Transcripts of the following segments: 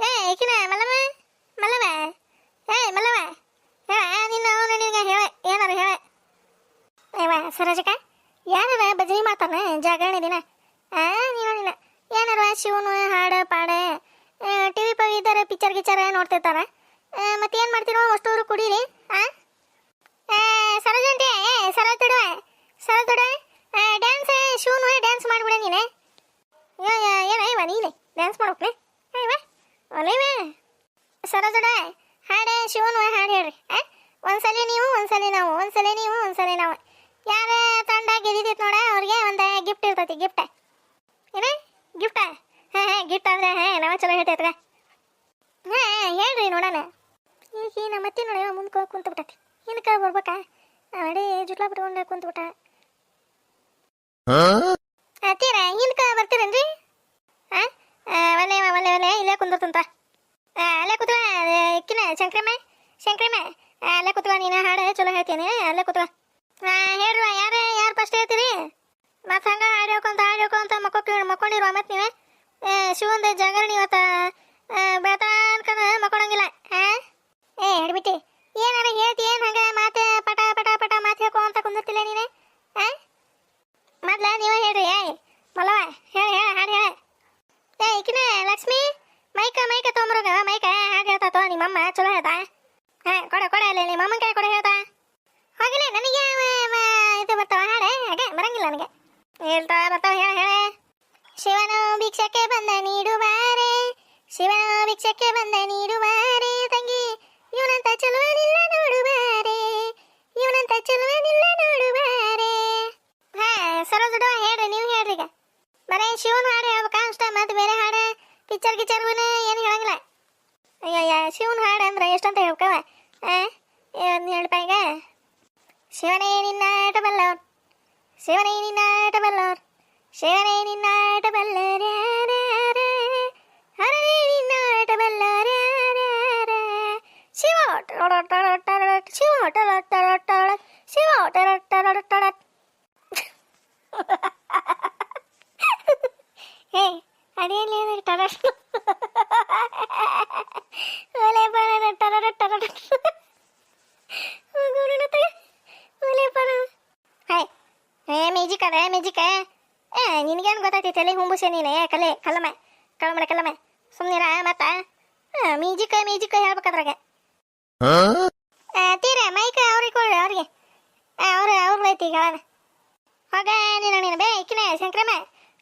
ಏ, ಏಕಿನ ಮಲ್ಲವ ಮಲ್ಲವ ಏ ಮಲ್ಲವ ಹೇಳ ನಿನ್ನ ಅವನು ನಿನಗೆ ಹೇಳ, ಏನಾರ ಹೇಳ. ಏವ ಸರೋಜಕ ಯಾರಾರ ಬಜರಿ ಮಾತಾನ ಜಾಗರಣೆ ದಿನ? ಆ, ನೀವ ನಿನ್ನ. ಏನಾರ ಶಿವನು ಹಾಡು ಪಾಡ ಟಿ ವಿ ಪವಿ ಇದ್ದಾರೆ ಪಿಕ್ಚರ್ ಗಿಚ್ಚರ್ ನೋಡ್ತಿರ್ತಾರ. ಮತ್ತೇನು ಮಾಡ್ತೀರೋ ಅಷ್ಟೋರು ಕುಡೀರಿ, ಆ? ಸರೋಜಂಟಿ, ಏ, ಸರೋಜ್ ತೊಡುವ ಸರೋಜ್ ತೊಡುವ ಡ್ಯಾನ್ಸ್ ಶಿವನು ಡ್ಯಾನ್ಸ್ ಮಾಡಿಬಿಡ ನೀನೆ ಏನ ಇವ ನೀನೆ ಡ್ಯಾನ್ಸ್ ಮಾಡ್ಬೇಕ್ನೆ ಇವ ಒಲೇವ ಸರೋಜಡ ಹಾಡೆ ಶಿವನ ಹಾಡು ಹೇಳ್ರಿ. ಒಂದ್ಸಲಿ ನೀವು, ಒಂದ್ಸಲಿ ನಾವು. ಒಂದ್ಸಲಿ ನೀವು, ಒಂದ್ಸಲಿ ನಾವು. ಯಾರ ತಂಡ ಗೆದ್ದಿತ್ತು ನೋಡ, ಅವ್ರಿಗೆ ಒಂದು ಗಿಫ್ಟ್ ಇರ್ತೈತಿ ಗಿಫ್ಟ್ ಏನ? ಗಿಫ್ಟ ಹಾಂ ಹಾಂ ಗಿಫ್ಟ್ ಅಂದ್ರೆ, ಹಾಂ, ನಾವು ಚಲೋ ಹೇಳ್ತೈತ್ಗ ಹಾಂ, ಹೇಳ್ರಿ ನೋಡೋಣ. ಈಗ ನಮ್ಮ ಅತ್ತಿ ನೋಡಿ ಕುಂತು ಬಿಟ್ಟೈತಿ ಹಿಂದಕ್ಕೆ ಬರ್ಬೇಕಾ? ಅಡಿ ಜುಟ್ಲ ಬಿಟ್ಕೊಂಡು ಕುಂತು ಬಿಟ್ಟ ಅತ್ತೀರ ಹಿಂದಕ್ಕೆ ಬರ್ತೀರೇನ್ರಿ? ಹಾಂ ಒಲೆ ಒಲೆ ಒಲೆ, ಇಲ್ಲೇ ಕುಂದಿರ್ತಂತ. ಅಲ್ಲೇ ಕೂತ್ವ ಕಿನ ಶಂಕ್ರಮ್ಮ ಶಂಕ್ರಮ್ಮ ಅಲ್ಲೇ ಕೂತ್ವ ನೀನು ಹಾಡ ಚಲೋ ಹೇಳ್ತೀನಿ. ಅಲ್ಲೇ ಕೂತ್ವ ಹೇಳ್ರವ ಯಾರ, ಯಾರು ಫಸ್ಟ್ ಹೇಳ್ತೀರಿ? ಮತ್ತೆ ಹಂಗ ಹಾಡು ಹೇಳ್ಕೊಂತ ಹಾಡು ಹೇಳ್ಕೊಂತ ಮಕ್ಕೊಕ್ ಮಕ್ಕೊಂಡಿರುವ ಮತ್ತೆ ನೀವೇ? ಶಿವಂದ ಜಾಗರಣಿ ಇವತ್ತ ಬೆಳತ ಅನ್ಕೊಂಡು ಮಕ್ಕೊಳಂಗಿಲ್ಲ ಹಾ ಏ ಹಿಡ್ಬಿಟ್ಟಿ ಏನಾರ ಹೇಳ್ತಿ ಏನು ಹಂಗ ಮಾತು ಪಟ ಪಟ ಪಟ ಮಾತು ಹೇಳ್ಕೊಂತ ಕುಂದಿರ್ತಿಲ್ಲ ನೀನೆ ಹಾ ಮೊದ್ಲ ನೀವೇ ಹೇಳ್ರಿ ಏಯ್ ಮಲ್ಲವ ಹೇಳ ಹೇಳ ಹಾಡು ಹೇಳ ಏ ಈಕಿನ ಲಕ್ಷ್ಮಿ ಮೈಕ ಮೈಕ ತೊಂಬರೋಗ ಮೈಕ ಹಾಗೆ ಹೇಳ್ತಾ ನಿಮ್ಮಮ್ಮ ಚಲೋ ಹೇಳ್ತಾ ಹಾ ಕೊಡ ಕೊಡ ಅಲ್ಲಿ ನಿಮ್ಮಮ್ಮನ ಕೈ ಕೊಡ ಹೇಳ್ತಾ ಹೋಗಿಲ್ಲ ನನಗೆ ವ- ವ- ಇದು ಬರ್ತಾವ ಹಾಡೆ ಹಾಗೆ ಬರಂಗಿಲ್ಲ ನನಗೆ ಹೇಳ್ತಾ ಬರ್ತಾವ ಹೇಳ ಹೇಳ ಶಿವನು ಭಿಕ್ಷಕ್ಕೆ ಬಂದ ನೀಡುವಾರೆ ಶಿವನು ಭಿಕ್ಷಕ್ಕೆ ಬಂದ ನೀಡುವಾರೆ ತಂಗಿ, ಇವನಂತ ಚಲುವನಿಲ್ಲ ನೋಡುವಾರೆ, ಇವನಂತ ಚಲುವನಿಲ್ಲ ನೋಡುವಾರೆ. ಹಾ ಸರೋಜಡ ಹೇಳ್ರಿ, ನೀವು ಹೇಳ್ರಿ ಈಗ. ಬರೇ ಶಿವನ ಹಾಡು ಹೇಳ್ಬೇಕಾ ಅಷ್ಟ ಮತ್ತೆ ಬೇರೆ ಹಾಡು? ಪಿಕ್ಚರ್ ಗಿಚ್ಚರ್ ಏನು ಹೇಳಂಗಿಲ್ಲ. ಅಯ್ಯಯ್ಯ, ಶಿವನ ಹಾಡು ಅಂದ್ರೆ ಎಷ್ಟಂತ ಹೇಳ್ಕವ ಹಾಂ ಹೇಳ್ಪ ಈಗ? ಶಿವನೇ ನಿನ್ನಾಟ ಬಲ್ಲವರ್ ಶಿವನೇ ನಿನ್ನಾಟ ಬಲ್ಲವರ್ ಶಿವನೇ ನಿನ್ನಾಟ ಬಲ್ಲರ್ಯಾರ್ಯಾರ ಶಿವ ಶಿವ ಟರ ಅದೇನು ಹೇಳಿದ್ರೆ ಟೊಡೊಟ್ ಒಲೆ ಬರೋಣ ಹೋಗೋಣ ತಗ ಒಲೆ ಬರೋಣ ಹಾಯ್ ಏ ಮ್ಯೂಜಿಕ್ ಅದ ಮ್ಯೂಜಿಕ್ ಏ, ನಿನಗೇನು ಗೊತ್ತೈತಿ ತಲೆ ಹುಂಬುಸೆ ನೀನು? ಏ, ಕಲೆ, ಕಲ್ಲಮ್ಮ ಕಳಮಡ ಕಲ್ಲಮ್ಮ ಸುಮ್ಮನಿರ ಮತ್ತ ಮ್ಯೂಜಿಕ್ ಮ್ಯೂಜಿಕ್ ಹೇಳ್ಬೇಕಾದ್ರಾಗ. ತೀರ ಮೈಕ್ ಅವ್ರಿಗೆ ಕೊಡ್ರಿ ಅವ್ರಿಗೆ ಅವ್ರು ಅವ್ರದ್ದು ಐತಿ ಈಗ ಹೇಳೋಣ ಹೋಗ ನೀನು ನೀನು ಬೇ ಇಕ್ಕಿನ ಶಂಕ್ರಮ್ಮ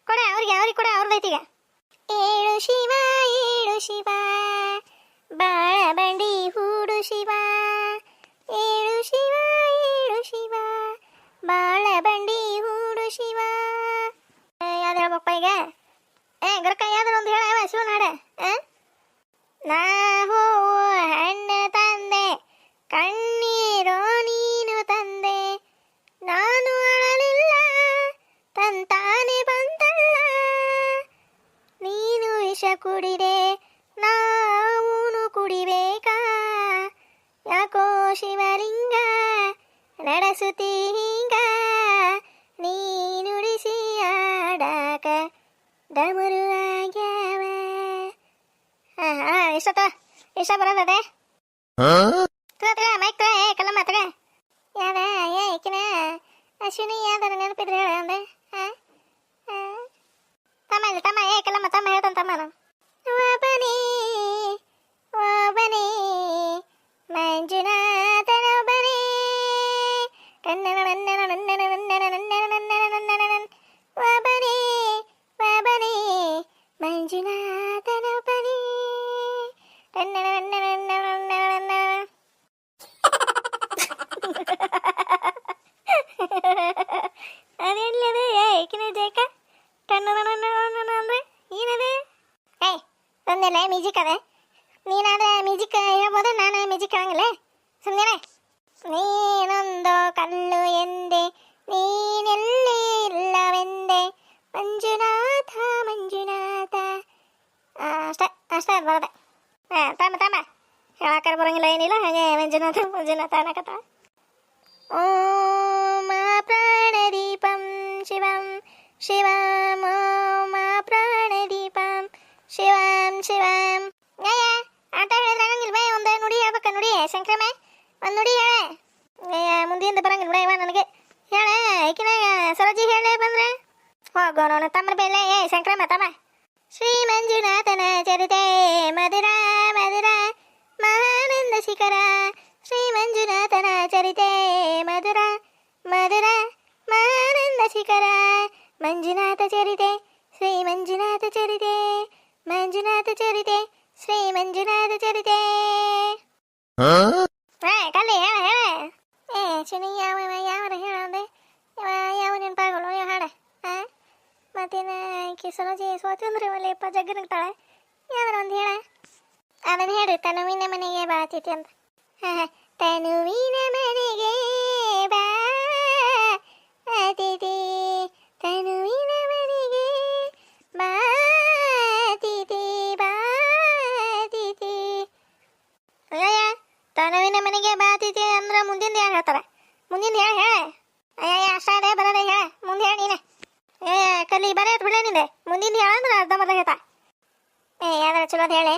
ಕೊಡ ಅವ್ರಿಗೆ ಅವ್ರಿಗೆ ಕೊಡ ಅವ್ರದ್ದು ಐತಿ ಈಗ ಏಳು ಶಿವ ಏಳು ಶಿವ ಬಾಳ ಬಂಡಿ ಹೂಡು ಶಿವ ಏಳು ಶಿವ ಏಳು ಶಿವ ಬಾಳ ಬಂಡಿ ಹೂಡು ಶಿವ ಯಾವ್ದು ಹೇಳ್ಬೇಕಪ್ಪ ಈಗ ಏ ಗರಕ ಯಾವ್ದಾರ ಒಂದು ಹೇಳ ಶಿವನ ಹಾಡ ಆ? ನಾ ಹೂವು ಡಮರು ಆಗ್ಯಾವ ಹಾ ಹಾ ಇಷ್ಟ ಇಷ್ಟ ಬರೋದದೆ ತಗ ತಗ ಮೈಕ್ ತಗ ಏ ಕಲ್ಲಮ್ಮ ತಗ ಯಾವ್ದ ಏ ಈಕಿನ ಅಶ್ವಿನಿ ಯಾವ್ದಾರ ನೆನಪಿದ್ರೆ ಹೇಳ ಅಂದೆ ಹಾ ಹಾ ತಮ್ಮ ಇಲ್ಲಿ ತಮ್ಮ ಏ ಕಲ್ಲಮ್ಮ ತಮ್ಮ ಹೇಳ್ತಾನೆ ತಮ್ಮ ನಾನು ಒಬ್ಬನೇ ಒಬ್ಬನೇ ಮಂಜುನಾಥನೊಬ್ಬನೇ ಕನ್ನಡ ನನ್ನನ ನನ್ನನ ನನ್ನನ ಮಂಜುನಾಥ ಅನ್ನಕತ್ತ ಓಂ ಪ್ರಾಣದೀಪಂ ಶಿವಂ ಶಿವಂ ಓಂ ಪ್ರಾಣದೀಪಂ, ಶಿವಂ ಶಿವಂ. ಅಯ್ಯ ಆಟ ಹೇಳಿದ್ರೆ ಆಗಂಗಿಲ್ವೇ ಒಂದು ನುಡಿ ಹೇಳ್ಬೇಕ, ನುಡಿ. ಶಂಕ್ರಮೆ, ಒಂದು ನುಡಿ ಹೇಳೆ. ಅಯ್ಯ ಮುಂದಿಂದ ಬರಂಗಿಲ್ಲ ಬಿಡ ನನಗೆ? ಹೇಳ, ಈಕಿನ ಸರೋಜಿ ಹೇಳೇ ಬಂದ್ರೆ? ಹೋಗೋಣ ತಮ್ಮ ಬೇಲೆ. ಏ, ಶಂಕ್ರಮ, ತಮ್ಮ. ಶ್ರೀ ಮಂಜುನಾಥನ ಚರಿತೆ れマドラマドラマーランだしからマンジュナータチャリでスイマンジュナータチャリで。マンジュナータチャリでスイマンジュナータチャリで。わあかりやわやわえー、しゅにやわやわやわらへらんで。やわやわにんぱごろやはらあ？まてなきそのじいそわちんるわれぱじゃぐるんたら。やわらんでやら。あれへるたのみなまねやばちてんたのみなまね ಅತಿಥಿ ತನುವಿನ ಮನೆಗೆ ಬಾತಿಥಿ ಬಾತಿಥಿ ಅಯ್ಯಯ್ಯ, ತನುವಿನ ಮನೆಗೆ ಬಾತಿದೆ ಅಂದ್ರೆ ಮುಂದಿನ ಹೇಳ ಹೇಳ್ತಾರೆ? ಮುಂದಿನ ಹೇಳ ಹೇಳ? ಅಯ್ಯಯ್ಯ ಅಷ್ಟಾದೆ ಬರದೆ ಹೇಳ. ಮುಂದೆ ಹೇಳ ನೀನೆ. ಏ ಕಲಿ ಬರೇ ಬಿಡ ನಿಂದೆ ಮುಂದಿನ ಹೇಳ ಅಂದ್ರೆ ಅರ್ಧ ಮರ್ಧ ಹೇಳ್ತಾ. ಏ, ಯಾವ್ದಾರ ಚಲೋ ಹೇಳೆ.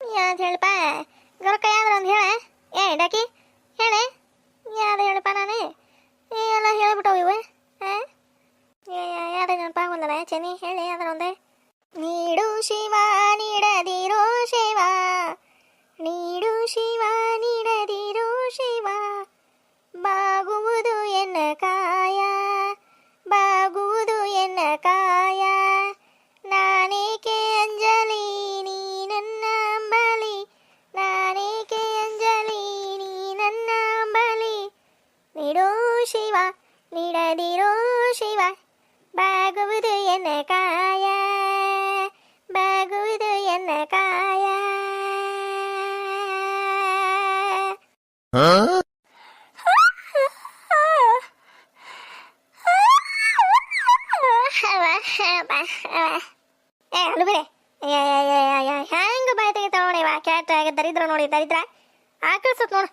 ಯಾವ್ದು ಹೇಳಪ್ಪ. ಗೊರಕ ಯಾವ್ದಾರ ಒಂದು ಹೇಳ. ಏ ಡಾಕಿ ಹೇಳೆ. ಯಾವ್ದು ಹೇಳಪ್ಪ ನಾನೇ? ಎಲ್ಲ ಹೇಳ್ಬಿಟ್ಟವು ಇವು. ಹಾಂ ಯಾವ್ದು ನೆನಪಾಗೊಂದಲ್ಲ. ಚೆನ್ನಿ, ಹೇಳಿ ಯಾವ್ದಾರ ಒಂದೇ. ನೀಡು ಶಿವ, ನೀಡದಿರೋ ಶಿವ. ನೀಡು ಶಿವ, ನೀಡದಿರೋ ಶಿವ. ಹೆಂಗ ಬಾಯಿ ತೆಗಿತಾವ ನೋಡಿ ಇವ ಕ್ಯಾಟ್ ದರಿದ್ರ ನೋಡಿ ದರಿದ್ರ ಆಕಳ್ಸತ್ ನೋಡು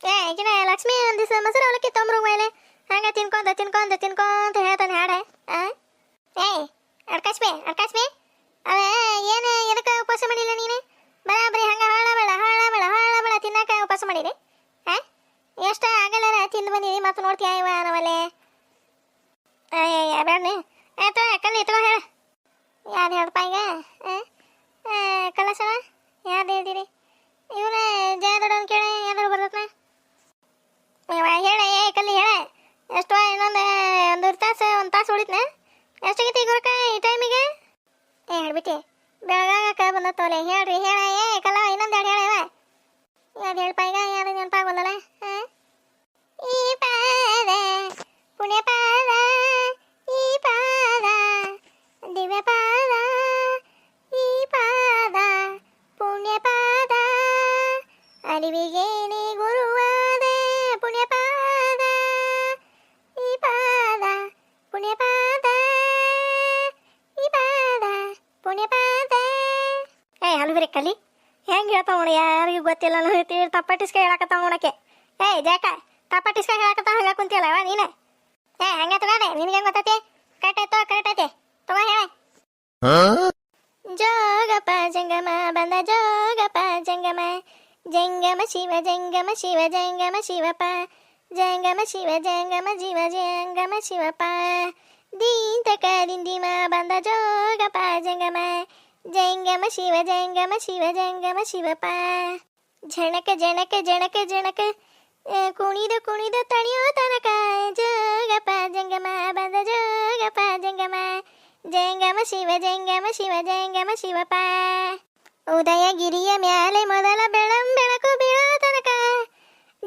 ಏ ಈಗಿನ ಲಕ್ಷ್ಮಿ ಒಂದ್ ದಿವಸ ಮೊಸರು ಅವಲಕ್ಕಿ ತೊಂಬ್ರು ಮೇಲೆ ಹಂಗ ತಿನ್ಕೊಂತ ತಿನ್ಕೊಂತ ತಿನ್ಕೊಂತ ಹೇಳ್ತಾನೆ ಹಾಡ ಆ? ಏ ಅಡ್ಕಾಶ್ಮಿ ಅಡ್ಕಾಶ್ಮಿ ನೋಡಿ ತಪ್ಪಟ್ಟಿಸ್ಕ ಹೇಳಕತ್ತಾವ ನೋಡಕ್ಕೆ ಏ ಜಾಕ ತಪ್ಪಟ್ಟಿಸ್ಕ ಹೇಳಕತ್ತಾವ ಹಂಗ ಕುಂತಿಯಲ್ಲ ಅವ ನೀನೆ? ಏ, ಹಂಗ ತಗೋಡೆ ನಿನಗೆ ಹೆಂಗ್ ಗೊತ್ತೈತಿ? ಕರೆಕ್ಟ್ ಐತೋ ಕರೆಕ್ಟ್ ಐತಿ ತಗೋ, ಹೇಳ. ಜೋಗಪ ಜಂಗಮ, ಬಂದ ಜೋಗಪ ಜಂಗಮ. ಜಂಗಮ ಶಿವ ಜಂಗಮ ಶಿವ, ಜಂಗಮ ಶಿವಪ ಜಂಗಮ ಶಿವ, ಜಂಗಮ ಜೀವ, ಜಂಗಮ ಶಿವಪ ದೀಂತಕ ದಿಂದಿಮ, ಬಂದ ಜೋಗಪ ಜಂಗಮ. ಜಂಗಮ ಶಿವ ಜಂಗಮ ಶಿವ, ಜಂಗಮ ಶಿವಪ ಜಣಕ ಜಣಕ ಜಣಕ ಕುಣಿದ, ಕುಣಿದು ತಣಿಯೋ ತನಕ. ಜೋಗಪ ಜಂಗಮ, ಬಂದ ಜೋಗಪ ಜಂಗಮ. ಜಂಗಮ ಶಿವ ಜಂಗಮ ಶಿವ, ಜಂಗಮ ಶಿವಪ ಉದಯಗಿರಿಯ ಮ್ಯಾಲೆ ಮೊದಲ ಬೆಳಂ ಬೆಳಕು ಬೀಳೋ ತನಕ.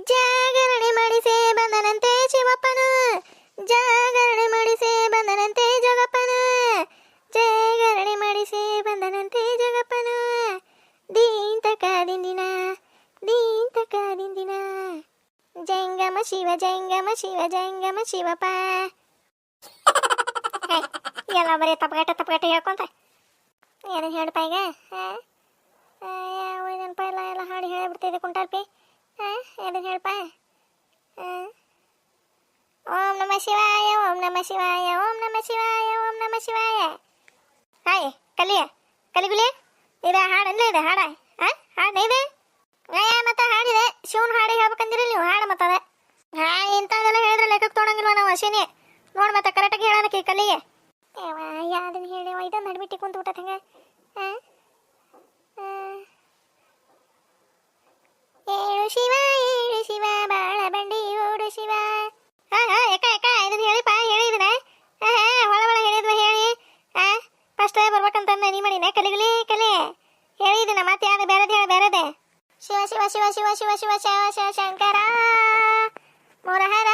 ಜಾಗರಣೆ ಮಾಡಿಸೇ ಬಂದನಂತೆ ಶಿವಪ್ಪನು. ಜಾಗರಣೆ ಮಾಡಿಸೇ ಬಂದನಂತೆ ಜೋಗಪ್ಪನು. ಜಾಗರಣೆ ಮಾಡಿಸೇ ಬಂದನಂತೆ ಜೋಗಪ್ಪನು. ದೀಂತಕ, ದಿಂದಿನ ದೀಂತಕ ದಿಂದಿನ ಜಂಗಮ ಶಿವ ಜಂಗಮ ಶಿವ ಜಂಗಮ ಶಿವಪ್ಪ ಹೇ, ಎಲ್ಲ ಬರೀ ತಪ್ಪಗಟ್ಟ ತಪ್ಪಗಟ್ಟ ಹೇಳ್ಕೊಂತ. ಏನೇನು ಹೇಳಪ್ಪ ಈಗ? ಏನಪ್ಪ ಎಲ್ಲ ಎಲ್ಲ ಹಾಡು ಹೇಳಿಬಿಡ್ತಿದ್ದೆ ಕುಂಟಾಲ್ಪಿ ಹಾಂ ಏನು ಹೇಳಪ್ಪ? ಹಾಂ? ಓಂ ನಮ ಶಿವಾಯ ಓಂ ನಮ ಶಿವಾಯ ಓಂ ನಮ ಶಿವಾಯ ಓಂ ನಮ ಶಿವಾಯ. ಹಾಯ್ ಕಲಿಯ ಕಲಿಗುಲಿ ಇದು ಹಾಡಲ್ಲ ಇದೆ ಹಾಡ. ಆ ಹಾಡು ಇದೆ. ಮತ್ತೆ ಹಾಡಿದೆ. ಶಿವನ್ ಹಾಡಿ ಹೇಳ್ಬೇಕಂದಿರಿ ನೀವು ಹಾಡು ಮತ್ತದ ಹಾ ಇಂಥದ್ದೆಲ್ಲ ಹೇಳಿದ್ರೆ ಲೆಕ್ಕಕ್ಕೆ ತೊಗೊಂಗಿಲ್ವ ನಾವು ಅಶ್ವಿನಿ? ನೋಡ್ ಮತ್ತೆ ಕರೆಕ್ಟಾಗಿ ಹೇಳೋಣಕ್ಕೆ ಕಲಿಗೆ ಯಾವ್ದನ್ನ ಹೇಳಿ ಇದನ್ನ ನಡ್ಬಿಟ್ಟು ಕುಂತು ಬಿಟ್ಟದ ಹಂಗ ಏಳು ಶಿವ ಏಳು ಶಿವ ಬಾಳ ಬಂಡಿ ಓಡು ಶಿವ. ಹಾ ಹಾ ಹೇಳಿ ಇದನ್ನ ಹೇಳಿಪ್ಪ ಹೇಳಿದಿನ ಹಾ ಹಾ ಒಳ ಒಳ ಹೇಳಿದ್ವ ಹೇಳಿ. ಹಾ ಫಸ್ಟ್ ಬರ್ಬೇಕಂತಂದ ನೀ ಮಾಡಿನ ಕಲಿಗಲಿ ಕಲಿ ಹೇಳಿದಿನ ಮತ್ತೆ ಯಾವ್ದು ಬೇರೆದು ಹೇಳಿ ಬೇರೆದೆ. ಶಿವ ಶಿವ ಶಿವ ಶಿವ ಶಿವ ಶಿವ ಶಿವ ಶಿವ ಶಂಕರ ಮುರಹರ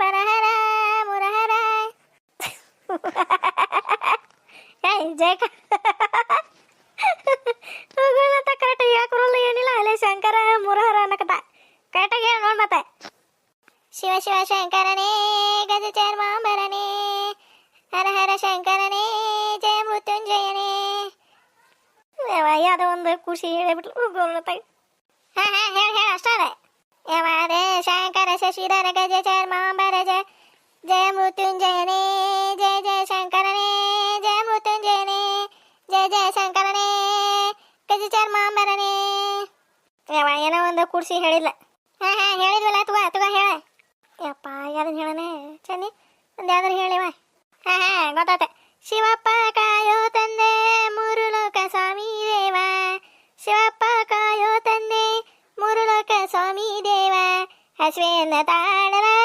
ಪರಹರ ಮುರಹರ ಏನಿಲ್ಲ. ಶಂಕರ, ಮುರಹರ ಅನ್ನಕತ್ತ ನೋಡ್ ಶಿವ ಶಿವ, ಶಂಕರನೇ, ಗಜ ಚರ್ಮಾಂಬರನೇ, ಹರ ಹರ ಶಂಕರನೇ, ಜಯ ಮೃತ್ಯುಂಜಯನೇ. ಯಾವುದೋ ಒಂದು ಖುಷಿ ಹೇಳಿಬಿಟ್ಲು ಗೋಲ್ತಾಗ ಹಾ ಹಾ, ಹೇಳಿ ಅಷ್ಟೇ ಶಂಕರ, ಶಶಿಧರ, ಗಜ ಚರ್ಮಾಂಬರ ಜಯ ಮೃತ್ಯುಂಜಯನೇ. ಗಜ ಮಾಂಬರನೇ ಯಾವ ಏನೋ ಒಂದು ಕೂಡಿಸಿ ಹೇಳಿಲ್ಲ ಹಾ ಹಾ, ಹೇಳಿದ್ವಲ್ಲ, ತುಗ ತುಗ ಹೇಳ. ಯಪ್ಪ ಯಾರನ್ನ ಹೇಳನೆ ಚನ್ನಿ, ಒಂದು ಯಾವ್ದಾರು ಹೇಳಿವ ಹಾ ಹಾ, ಗೊತ್ತಾತ. ಶಿವಪ್ಪ ಕಾಯೋ ತಂದೆ, ಮೂರು ಲೋಕ ಸ್ವಾಮಿ ದೇವ. ಶಿವಪ್ಪ ಕಾಯೋ ತಂದೆ, ಮೂರು ಲೋಕ ಸ್ವಾಮಿ ದೇವ. ಹಸುವೆಯನ್ನ ತಾಳಲಾರೆ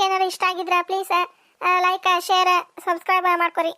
ನಿಮ್ಗೆ ಇಷ್ಟ ಆಗಿದ್ರೆ ಪ್ಲೀಸ್ ಲೈಕ್ ಶೇರ್ ಸಬ್ಸ್ಕ್ರೈಬ್ ಮಾಡ್ಕೊರಿ.